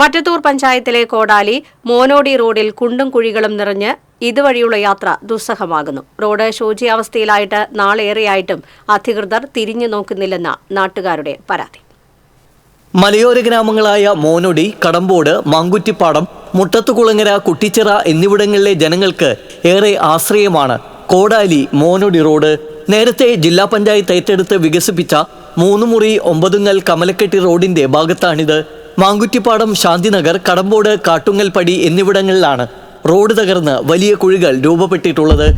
മറ്റത്തൂർ പഞ്ചായത്തിലെ കോടാലി മോനോടി റോഡിൽ കുണ്ടും കുഴികളും നിറഞ്ഞ് ഇതുവഴിയുള്ള യാത്ര ദുസ്സഹമാകുന്നു. റോഡ് ശോചിയാവസ്ഥയിലായിട്ട് നാളേറെയായിട്ടും അധികൃതർ തിരിഞ്ഞു നോക്കുന്നില്ലെന്ന നാട്ടുകാരുടെ പരാതി. മലയോര ഗ്രാമങ്ങളായ മോനൊടി കടമ്പോട് മാങ്കുറ്റിപ്പാടം മുട്ടത്തുകുളങ്ങര കുട്ടിച്ചിറ എന്നിവിടങ്ങളിലെ ജനങ്ങൾക്ക് ഏറെ ആശ്രയമാണ് കോടാലി മോനൊടി റോഡ്. നേരത്തെ ജില്ലാ പഞ്ചായത്ത് ഏറ്റെടുത്ത് വികസിപ്പിച്ച മൂന്നുമുറി ഒമ്പതുങ്ങൽ കമലക്കെട്ടി റോഡിന്റെ ഭാഗത്താണിത്. മാങ്കുറ്റിപ്പാടം ശാന്തിനഗർ കടമ്പോട് കാട്ടുങ്ങൽപ്പടി എന്നിവിടങ്ങളിലാണ് റോഡ് തകർന്ന് വലിയ കുഴികൾ രൂപപ്പെട്ടിട്ടുള്ളത്.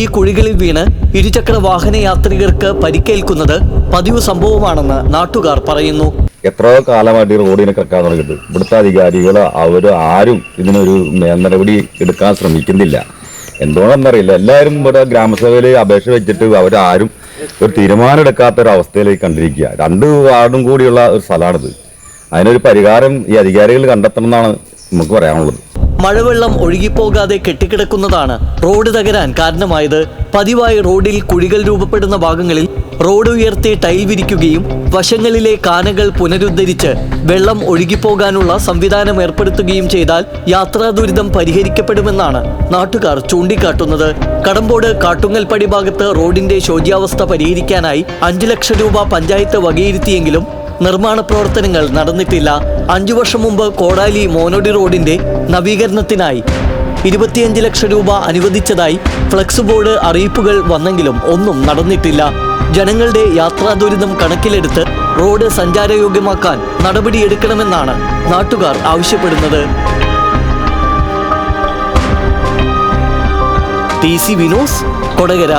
ഈ കുഴികളിൽ വീണ് ഇരുചക്ര വാഹന യാത്രികർക്ക് പരിക്കേൽക്കുന്നത് പതിവ് സംഭവമാണെന്ന് നാട്ടുകാർ പറയുന്നു. എത്രയോ കാലമായിട്ട് ഈ റോഡിനെ കിടക്കാൻ തുടങ്ങിയിട്ട് ഇവിടുത്തെ അധികാരികൾ അവർ ആരും ഇതിനൊരു നടപടി എടുക്കാൻ ശ്രമിക്കുന്നില്ല. എന്തുകൊണ്ടെന്നറിയില്ല എല്ലാവരും ഇവിടെ ഗ്രാമസഭയിൽ അപേക്ഷ വെച്ചിട്ട് അവരാരും ഒരു തീരുമാനം എടുക്കാത്ത ഒരു അവസ്ഥയിലേക്ക് കണ്ടിരിക്കുക. രണ്ട് വാർഡും കൂടിയുള്ള ഒരു സ്ഥലമാണിത്. അതിനൊരു പരിഹാരം ഈ അധികാരികൾ കണ്ടെത്തണം എന്നാണ് നമുക്ക് പറയാനുള്ളത്. മഴവെള്ളം ഒഴുകിപ്പോകാതെ കെട്ടിക്കിടക്കുന്നതാണ് റോഡ് തകരാൻ കാരണമായത്. പതിവായി റോഡിൽ കുഴികൾ രൂപപ്പെടുന്ന ഭാഗങ്ങളിൽ റോഡ് ഉയർത്തി ടൈൽ വിരിക്കുകയും വശങ്ങളിലെ കാനകൾ പുനരുദ്ധരിച്ച് വെള്ളം ഒഴുകിപ്പോകാനുള്ള സംവിധാനം ഏർപ്പെടുത്തുകയും ചെയ്താൽ യാത്രാ ദുരിതം പരിഹരിക്കപ്പെടുമെന്നാണ് നാട്ടുകാർ ചൂണ്ടിക്കാട്ടുന്നത്. കടമ്പോട് കാട്ടുങ്ങൽപ്പടി ഭാഗത്ത് റോഡിന്റെ ശോച്യാവസ്ഥ പരിഹരിക്കാനായി അഞ്ചു ലക്ഷം രൂപ പഞ്ചായത്ത് വകയിരുത്തിയെങ്കിലും നിർമ്മാണ പ്രവർത്തനങ്ങൾ നടന്നിട്ടില്ല. അഞ്ചു വർഷം മുമ്പ് കോടാലി മോനോടി റോഡിന്റെ നവീകരണത്തിനായി ഇരുപത്തിയഞ്ച് ലക്ഷം രൂപ അനുവദിച്ചതായി ഫ്ലക്സ് ബോർഡ് അറിയിപ്പുകൾ വന്നെങ്കിലും ഒന്നും നടന്നിട്ടില്ല. ജനങ്ങളുടെ യാത്രാ ദുരിതം കണക്കിലെടുത്ത് റോഡ് സഞ്ചാരയോഗ്യമാക്കാൻ നടപടിയെടുക്കണമെന്നാണ് നാട്ടുകാർ ആവശ്യപ്പെടുന്നത്. T C Vinos Kodakara.